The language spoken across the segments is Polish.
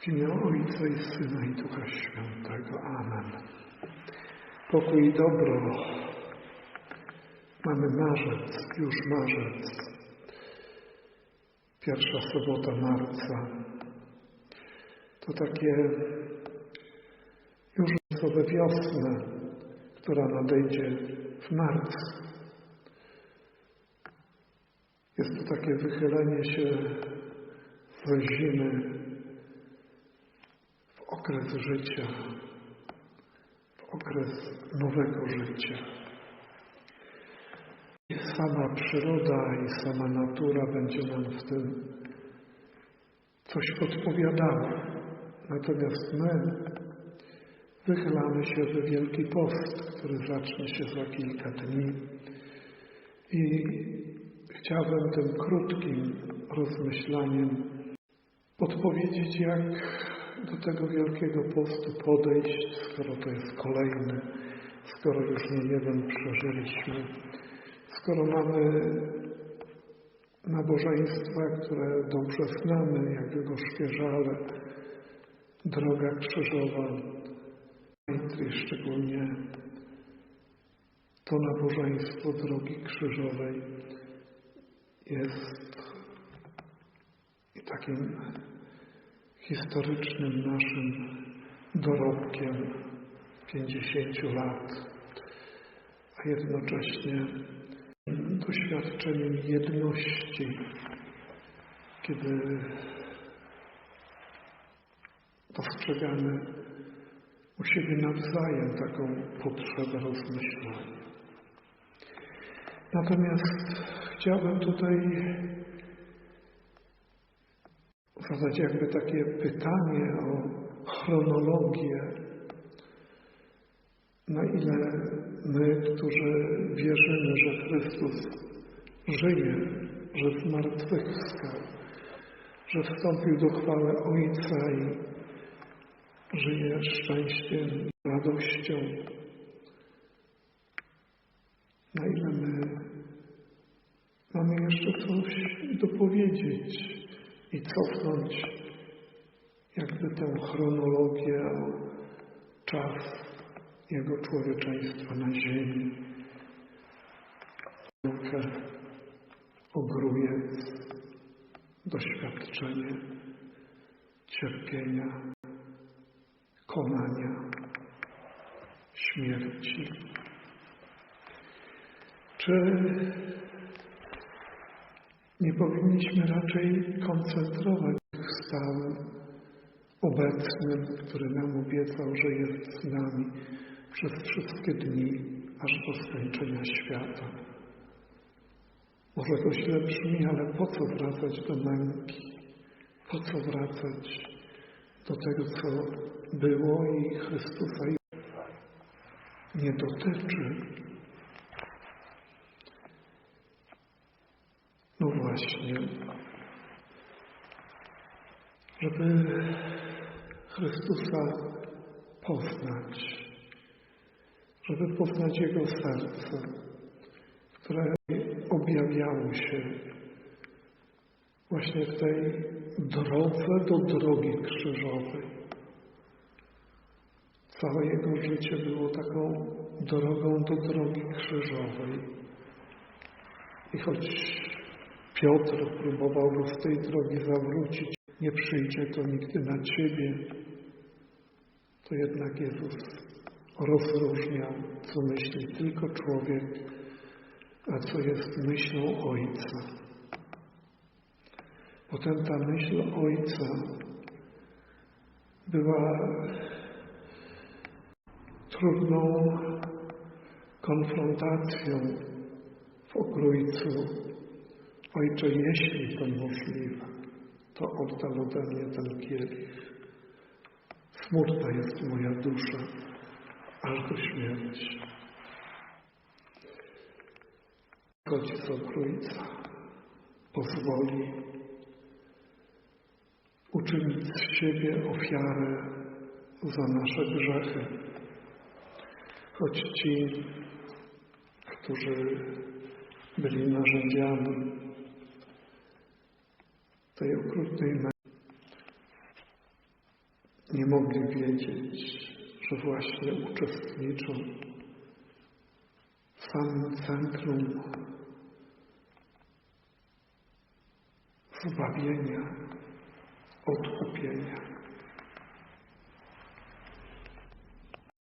W imię Ojca i Syna i Ducha Świętego. Amen. Pokój i dobro. Mamy marzec, już marzec. Pierwsza sobota marca. To takie już we wiosnę, która nadejdzie w marcu. Jest to takie wychylenie się ze zimy okres życia, okres nowego życia. I sama przyroda i sama natura będzie nam w tym coś podpowiadała. Natomiast my wychylamy się w Wielki Post, który zacznie się za kilka dni. I chciałbym tym krótkim rozmyślaniem podpowiedzieć, jak do tego Wielkiego Postu podejść, skoro to jest kolejny, skoro już nie jeden przeżyliśmy, skoro mamy nabożeństwa, które dobrze znamy, jak gorzkie żale, droga krzyżowa, i szczególnie to nabożeństwo drogi krzyżowej jest takim historycznym naszym dorobkiem 50 lat, a jednocześnie doświadczeniem jedności, kiedy dostrzegamy u siebie nawzajem taką potrzebę rozmyślania. Natomiast chciałbym tutaj zadać jakby takie pytanie o chronologię, na ile my, którzy wierzymy, że Chrystus żyje, że zmartwychwstał, że wstąpił do chwały Ojca i żyje szczęściem, radością, na ile my mamy jeszcze coś dopowiedzieć i cofnąć jakby tę chronologię, czas Jego człowieczeństwa na ziemi. Naukę ogrujec, doświadczenie cierpienia, konania, śmierci. Czy nie powinniśmy raczej koncentrować w stałym, obecnym, który nam obiecał, że jest z nami przez wszystkie dni, aż do skończenia świata. Może to źle brzmi, ale po co wracać do męki? Po co wracać do tego, co było i Chrystusa nie dotyczy? No właśnie, żeby Chrystusa poznać, żeby poznać Jego serce, które objawiało się właśnie w tej drodze do drogi krzyżowej. Całe Jego życie było taką drogą do drogi krzyżowej. I choć Piotr próbował go z tej drogi zawrócić, nie przyjdzie to nigdy na Ciebie, to jednak Jezus rozróżniał, co myśli tylko człowiek, a co jest myślą Ojca. Potem ta myśl Ojca była trudną konfrontacją w Ogrójcu. Ojcze, jeśli to możliwe, to oddal ode mnie ten kielich. Smutna jest moja dusza, aż do śmierci. Chodzi z Ogrójca, pozwoli uczynić z siebie ofiarę za nasze grzechy. Choć ci, którzy byli narzędziami tej okrutnej nie mogli wiedzieć, że właśnie uczestniczą w samym centrum zbawienia, odkupienia.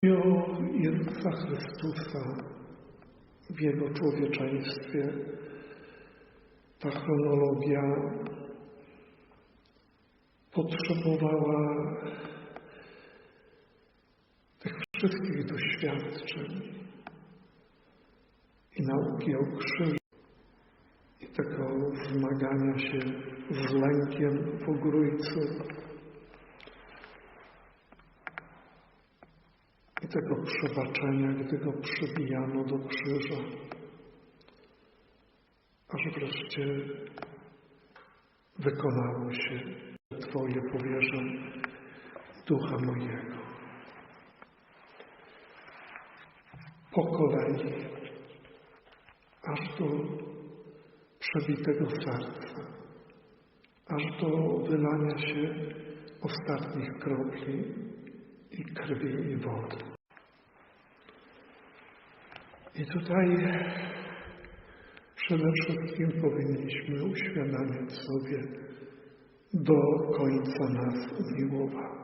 I o Jezusa Chrystusa w Jego człowieczeństwie ta chronologia potrzebowała tych wszystkich doświadczeń i nauki o krzyżu i tego zmagania się z lękiem w ogrójcu i tego przebaczenia, gdy go przybijano do krzyża, aż wreszcie wykonało się Twoje powierzę ducha mojego. Po kolei, aż do przebitego serca, aż do wylania się ostatnich kropli i krwi i wody. I tutaj przede wszystkim powinniśmy uświadamiać sobie, do końca nas umiłował.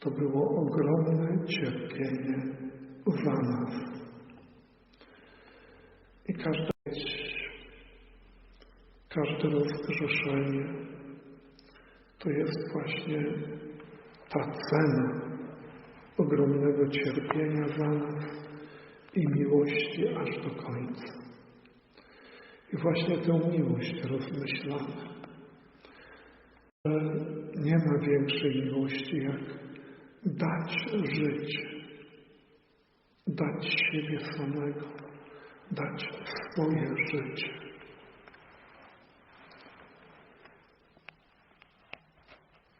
To było ogromne cierpienie za nas. I każde, każde rozgrzeszenie to jest właśnie ta cena ogromnego cierpienia za nas i miłości aż do końca. I właśnie tę miłość rozmyślamy. Nie ma większej miłości, jak dać życie, dać siebie samego, dać swoje życie.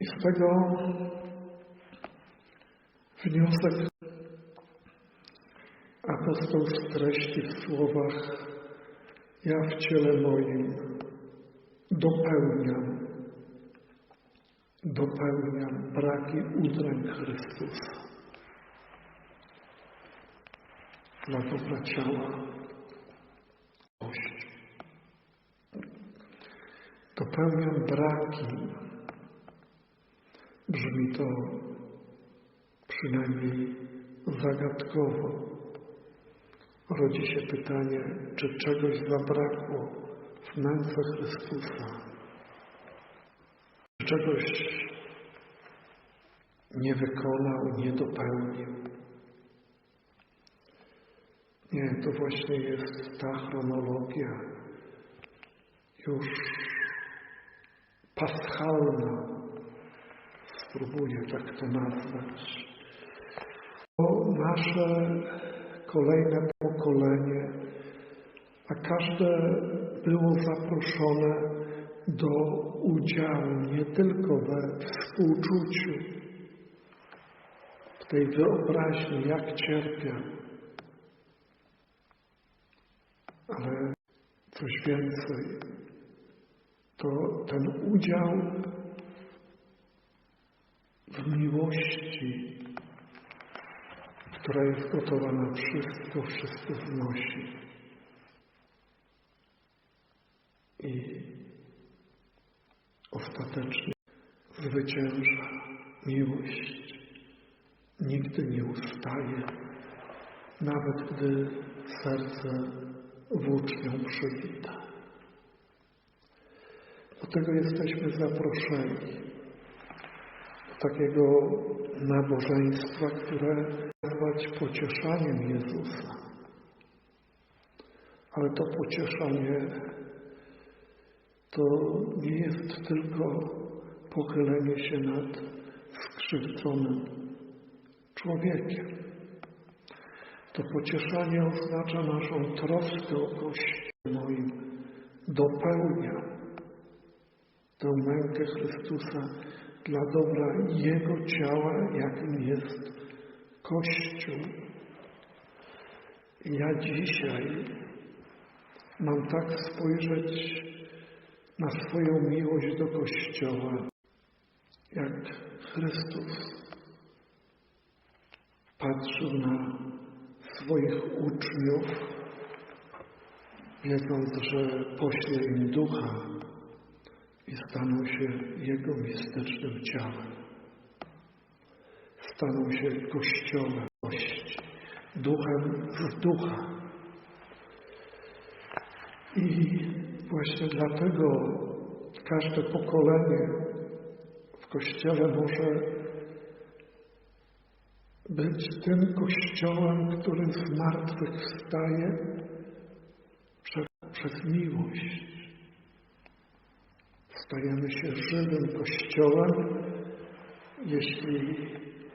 I z tego wniosek apostoł streści w słowach ja w ciele moim dopełniam, dopełniam braki udręk Chrystusa dla dobra ciała Kości. Dopełniam braki. Brzmi to przynajmniej zagadkowo. Rodzi się pytanie, czy czegoś zabrakło w nędze Chrystusa? Czegoś nie wykonał, nie dopełnił? Nie, to właśnie jest ta chronologia już paschalna, spróbuję tak to nazwać. To nasze kolejne pokolenie, a każde było zaproszone do udziału nie tylko we współczuciu, w tej wyobraźni, jak cierpiał, ale coś więcej. To ten udział w miłości, która jest gotowa na wszystko, wszystko znosi. I ostatecznie zwycięża miłość. Nigdy nie ustaje, nawet gdy serce włócznią przybita. Do tego jesteśmy zaproszeni. Do takiego nabożeństwa, które nazwać pocieszaniem Jezusa. Ale to pocieszanie to nie jest tylko pochylenie się nad skrzywdzonym człowiekiem. To pocieszanie oznacza naszą troskę o Kościół moim. Dopełnia tę mękę Chrystusa dla dobra Jego ciała, jakim jest Kościół. Ja dzisiaj mam tak spojrzeć na swoją miłość do Kościoła jak Chrystus patrzył na swoich uczniów, wiedząc, że pośle im ducha i staną się Jego mistycznym ciałem. Staną się Kościołem, duchem z ducha. I właśnie dlatego każde pokolenie w Kościele może być tym Kościołem, który z martwych wstaje przez, przez miłość. Stajemy się żywym Kościołem, jeśli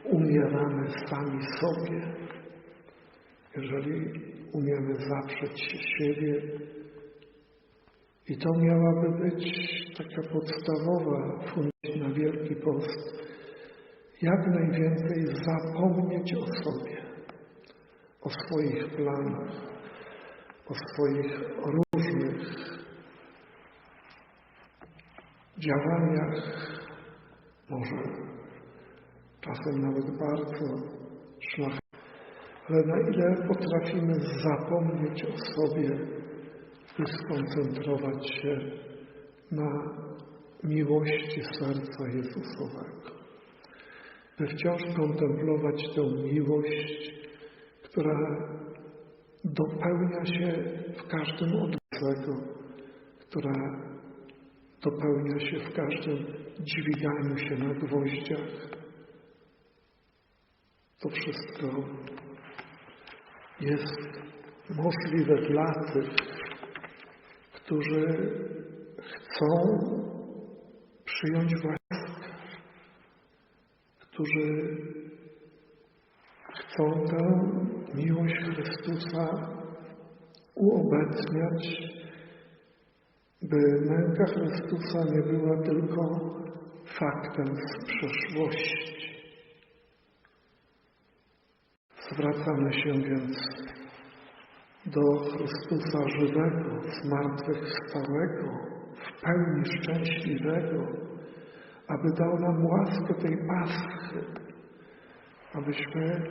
umieramy sami sobie, jeżeli umiemy zaprzeć się siebie. I to miałaby być taka podstawowa fundacja na Wielki Post. Jak najwięcej zapomnieć o sobie, o swoich planach, o swoich różnych działaniach, może czasem nawet bardzo szlachetnych, ale na ile potrafimy zapomnieć o sobie i skoncentrować się na miłości serca Jezusowego. By wciąż kontemplować tę miłość, która dopełnia się w każdym odwrócego, która dopełnia się w każdym dźwiganiu się na gwoździach. To wszystko jest możliwe dla tych, którzy chcą przyjąć łaskę, którzy chcą tę miłość Chrystusa uobecniać, by męka Chrystusa nie była tylko faktem z przeszłości. Zwracamy się więc do Chrystusa żywego, zmartwychwstałego, w pełni szczęśliwego, aby dał nam łaskę tej paschy, abyśmy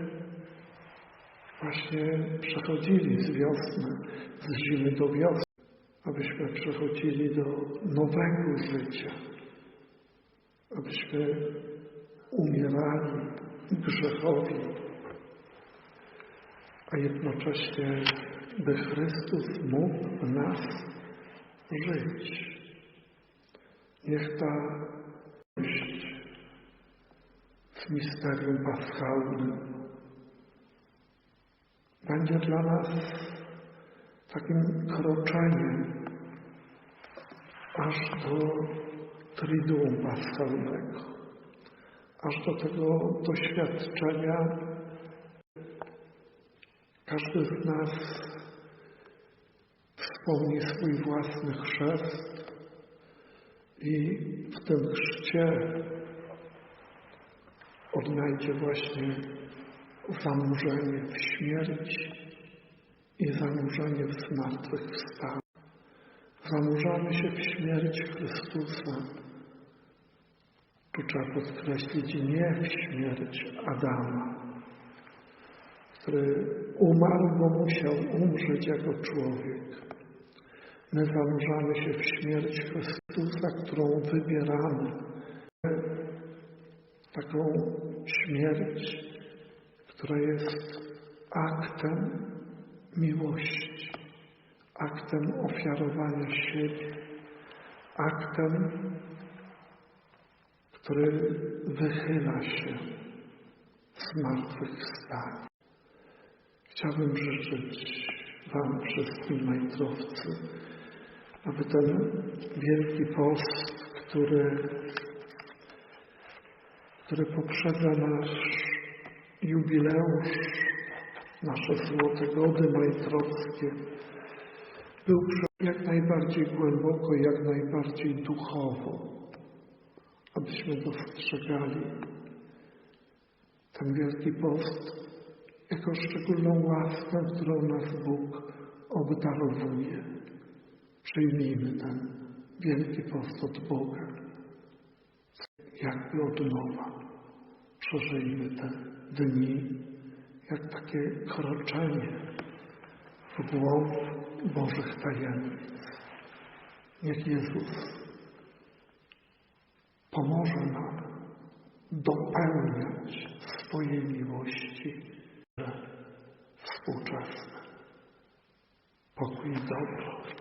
właśnie przechodzili z wiosny, z zimy do wiosny, abyśmy przechodzili do nowego życia, abyśmy umierali grzechowi, a jednocześnie by Chrystus mógł w nas żyć. Niech ta myśl w misterium paschalnym będzie dla nas takim kroczeniem aż do triduum paschalnego, aż do tego doświadczenia każdy z nas wspomni swój własny chrzest i w tym chrzcie odnajdzie właśnie zanurzenie w śmierć i zanurzenie w zmartwychwstanie. Zanurzamy się w śmierć Chrystusa. Tu trzeba podkreślić nie w śmierć Adama, który umarł, bo musiał umrzeć jako człowiek. My zanurzamy się w śmierć Chrystusa, którą wybieramy. Taką śmierć, która jest aktem miłości, aktem ofiarowania siebie, aktem, który wychyla się z martwych stani. Chciałbym życzyć Wam wszystkim majtrowcy, aby ten wielki post, który, który poprzedza nasz jubileusz, nasze złote gody majtrowskie, był jak najbardziej głęboko, jak najbardziej duchowo, abyśmy dostrzegali ten wielki post jako szczególną łaskę, którą nas Bóg obdarowuje. Przyjmijmy ten wielki post Boga. jakby od nowa. Przeżyjmy te dni jak takie kroczenie w głąb Bożych tajemnic. Niech Jezus pomoże nam dopełniać swojej miłości współczesne. Pokój i dobro